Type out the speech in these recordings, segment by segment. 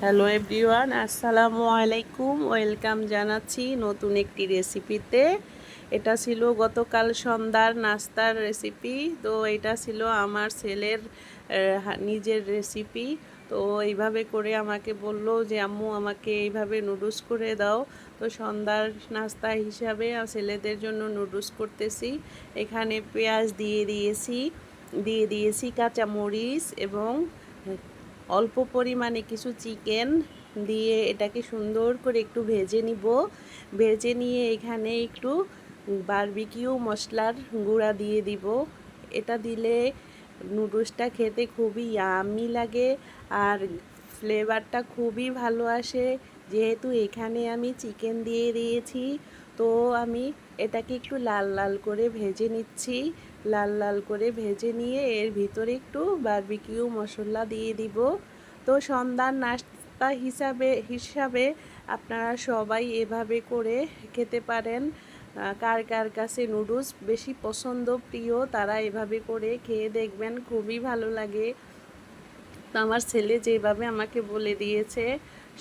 Hello everyone আসসালামু আলাইকুম welcome জানাচ্ছি নতুন একটি রেসিপিতে এটা ছিল গতকাল সন্ধ্যার নাস্তার রেসিপি তো এটা ছিল আমার ছেলের নিজের রেসিপি তো এইভাবে করে আমাকে বলল যে, আম্মু, আমাকে এইভাবে নুডলস করে দাও। তো সন্ধ্যার নাস্তা হিসাবে ছেলেদের জন্য নুডলস করতেছি। এখানে পেঁয়াজ দিয়ে দিয়েছি। দিয়ে দিয়েছি কাঁচামরিচ এবং অল্প পরিমাণে কিছু চিকেন দিয়ে এটাকে সুন্দর করে একটু ভেজে নিব। ভেজে নিয়ে এখানে একটু বারবিকিউ মশলার গুঁড়া দিয়ে দিব। এটা দিলে নুডলসটা খেতে খুবই ইয়ামি লাগে আর ফ্লেভারটা খুবই ভালো আসে। যেহেতু এখানে আমি চিকেন দিয়ে দিয়েছি, তো আমি এটাকে একটু লাল লাল করে ভেজে নিচ্ছি। লাল লাল করে ভেজে নিয়ে এর ভিতরে একটু বারবিকিউ মশলা দিয়ে দিব। তো সন্ধ্যার নাস্তা হিসাবে হিসাবে আপনারা সবাই এভাবে করে খেতে পারেন। কার কার কাছে নুডলস বেশি পছন্দ, প্রিয়, তারা এভাবে করে খেয়ে দেখবেন, খুবই ভালো লাগে। তো আমার ছেলে যেভাবে আমাকে বলে দিয়েছে,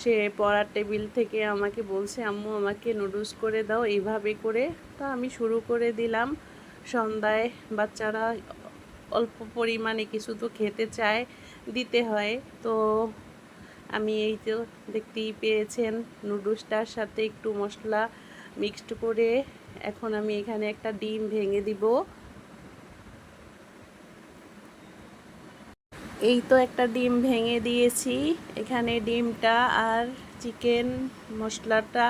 সে পড়ার টেবিল থেকে আমাকে বলছে, আম্মু, আমাকে নুডলস করে দাও। এইভাবে করে তো আমি শুরু করে দিলাম। সন্ধ্যায় বাচ্চারা অল্প পরিমাণে কিছু তো খেতে চায়, দিতে হয়। তো আমি এই তো দেখতেই পেয়েছেন নুডলসটার সাথে একটু মশলা মিক্সড করে এখন আমি এখানে একটা ডিম ভেঙে দিব। এই তো একটা ডিম ভেঙে দিয়েছি। এখানে ডিমটা আর চিকেন মশলাটা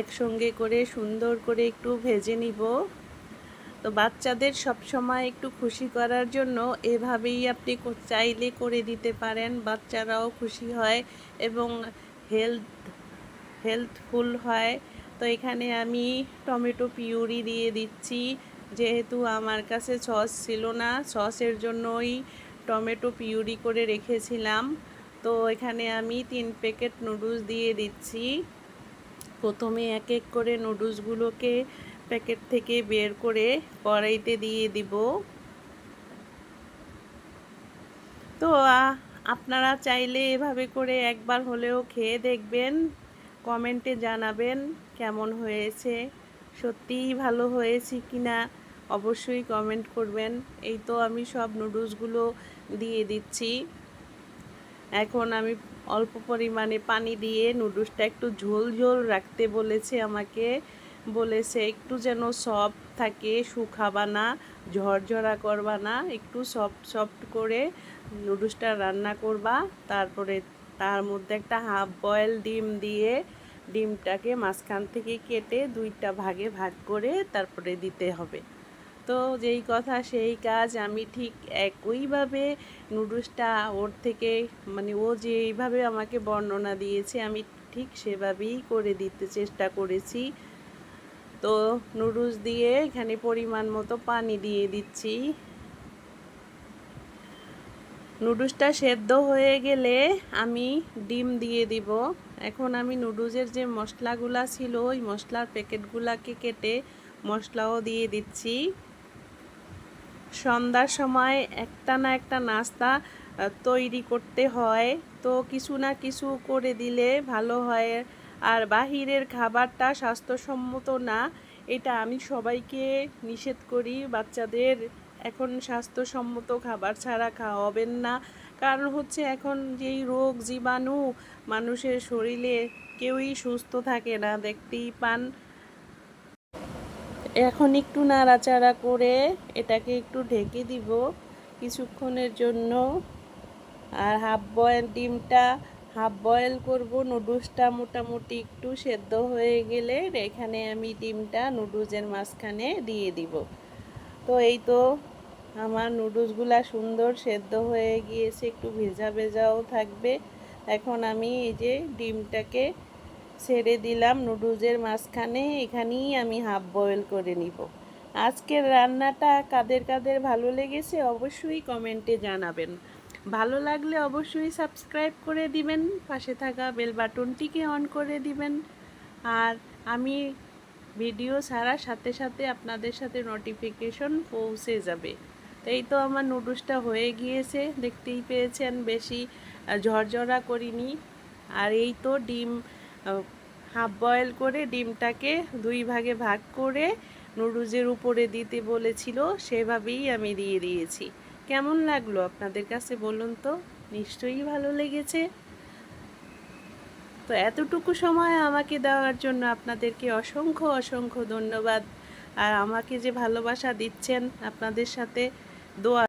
একসঙ্গে করে সুন্দর করে একটু ভেজে নিব। তো বাচ্চাদের সব সময় একটু খুশি করার জন্য এভাবেই আপনি চাইলে করে দিতে পারেন। বাচ্চারাও খুশি হয় এবং হেলথ হেলথফুল হয়। তো এখানে আমি টমেটো পিউরি দিয়ে দিচ্ছি। যেহেতু আমার কাছে সস ছিল না, সসের জন্যই টমেটো পিউরি করে রেখেছিলাম। তো এখানে আমি তিন প্যাকেট নুডলস দিয়ে দিচ্ছি। প্রথমে এক এক করে নুডলসগুলোকে প্যাকেট থেকে বের করে কড়াইতে দিয়ে দিব। তো আপনারা চাইলে এভাবে করে একবার হলেও খেয়ে দেখবেন, কমেন্টে জানাবেন কেমন হয়েছে, সত্যিই ভালো হয়েছে কিনা অবশ্যই কমেন্ট করবেন। এই তো আমি সব নুডলসগুলো দিয়ে দিচ্ছি। এখন আমি অল্প পরিমাণে পানি দিয়ে নুডলসটা একটু ঝোল ঝোল রাখতে বলেছে আমাকে। বলেছে, একটু যেন সফট থাকে শুকাবা না ঝরঝরা করবা না একটু সফট সফট করে নুডলসটা রান্না করবা, তারপরে তার মধ্যে একটা হাফ বয়েল ডিম দিয়ে ডিমটাকে মাঝখান থেকে কেটে দুইটা ভাগে ভাগ করে তারপরে দিতে হবে। তো যেই কথা, সেই কাজ আমি ঠিক একইভাবে নুডলসটা ওর থেকে মানে ও যেইভাবে আমাকে বর্ণনা দিয়েছে, আমি ঠিক সেভাবেই করে দিতে চেষ্টা করেছি। তো নুডলস দিয়ে এখানে পরিমাণ মতো পানি দিয়ে দিচ্ছি। নুডলসটা সেদ্ধ হয়ে গেলে আমি ডিম দিয়ে দিব। এখন আমি নুডলসের যে মশলাগুলা ছিল, ওই মশলার প্যাকেটগুলাকে কেটে মশলাও দিয়ে দিচ্ছি। সন্ধ্যার সময় একটা না একটা নাস্তা তৈরি করতে হয়। তো কিছু না কিছু করে দিলে ভালো হয়। আর বাহিরের খাবারটা স্বাস্থ্যসম্মত না, এটা আমি সবাইকে নিষেধ করি। বাচ্চাদের এখন স্বাস্থ্যসম্মত খাবার ছাড়া খাওয়াবেন না। কারণ হচ্ছে এখন যেই রোগ জীবাণু মানুষের শরীরে কেউই সুস্থ থাকে না, দেখতেই পান। এখন একটু নাড়াচাড়া করে এটাকে একটু ঢেকে দিব কিছুক্ষণের জন্য। আর হাফ বয়েল ডিমটা হাফ বয়েল করব, নুডলসটা মোটামুটি একটু সেদ্ধ হয়ে গেলে এখানে আমি ডিমটা নুডলসের মাঝখানে দিয়ে দিব। তো এই তো আমার নুডলসগুলা সুন্দর সেদ্ধ হয়ে গিয়েছে, একটু ভেজা ভেজাও থাকবে। এখন আমি এই যে ডিমটাকে ছেড়ে দিলাম নুডলসের মাঝখানে, এখানেই আমি হাফ বয়েল করে নিব। আজকের রান্নাটা কাদের কাদের ভালো লেগেছে অবশ্যই কমেন্টে জানাবেন। ভালো লাগলে অবশ্যই সাবস্ক্রাইব করে দিবেন, পাশে থাকা বেল বাটনটিকে অন করে দিবেন। আর আমি ভিডিও ছাড়ার সাথে সাথে আপনাদের সাথে নোটিফিকেশন পৌঁছে যাবে। তো এই তো আমার নুডলসটা হয়ে গিয়েছে, দেখতেই পেয়েছেন, বেশি ঝরঝরা করিনি। আর এই তো ডিম হাফ বয়েল করে ডিমটাকে দুই ভাগে ভাগ করে নুডলসের উপরে দিতে বলেছিল, সেভাবেই আমি দিয়ে দিয়েছি। কেমন লাগল আপনাদের কাছে বলুন তো? নিশ্চয়ই ভালো লেগেছে। তো এতটুকু সময় আমাকে দেওয়ার জন্য আপনাদেরকে অসংখ্য অসংখ্য ধন্যবাদ। আর আমাকে যে ভালোবাসা দিচ্ছেন আপনাদের সাথে দোয়া